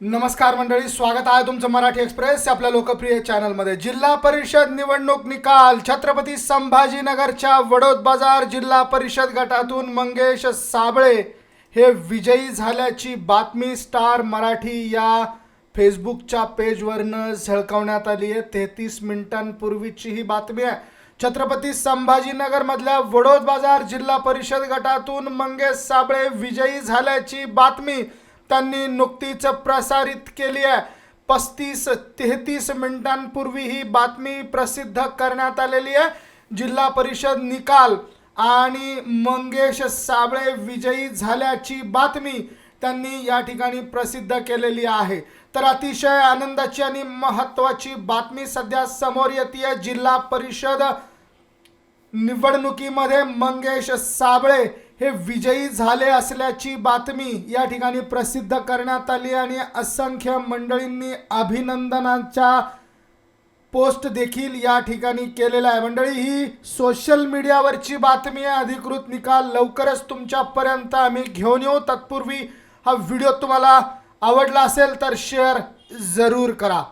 नमस्कार मंडळी स्वागत आहे तुमचं मराठी एक्सप्रेस आपल्या लोकप्रिय चॅनलमध्ये. जिल्हा परिषद निवडणूक निकाल छत्रपती संभाजीनगरच्या वडोद बाजार जिल्हा परिषद गटातून मंगेश साबळे हे विजयी झाल्याची बातमी स्टार मराठी या फेसबुकच्या पेजवरनं झळकावण्यात आली आहे. तेहतीस मिनिटांपूर्वीची ही बातमी आहे. छत्रपती संभाजीनगरमधल्या वडोद बाजार जिल्हा परिषद गटातून मंगेश साबळे विजयी झाल्याची बातमी त्यांनी नुकतीच प्रसारित केली आहे. पस्तीस तेहतीस मिनिटांपूर्वी ही बातमी प्रसिद्ध करण्यात आलेली आहे. जिल्हा परिषद निकाल आणि मंगेश साबळे विजयी झाल्याची बातमी त्यांनी या ठिकाणी प्रसिद्ध केलेली आहे. तर अतिशय आनंदाची आणि महत्त्वाची बातमी सध्या समोर येते जिल्हा परिषद निवडणुकीमध्ये मंगेश साबळे हे विजयी झाले असल्याची बातमी या ठिकाणी प्रसिद्ध करण्यात आली आणि असंख्य मंडळींनी अभिनंदनाच्या पोस्ट देखील या ठिकाणी केलेला आहे. मंडळी ही सोशल मीडियावरची बातमी आहे. अधिकृत निकाल लवकरच तुमच्यापर्यंत आम्ही घेऊन येऊ. तत्पूर्वी हा व्हिडिओ तुम्हाला आवडला असेल तर शेअर जरूर करा.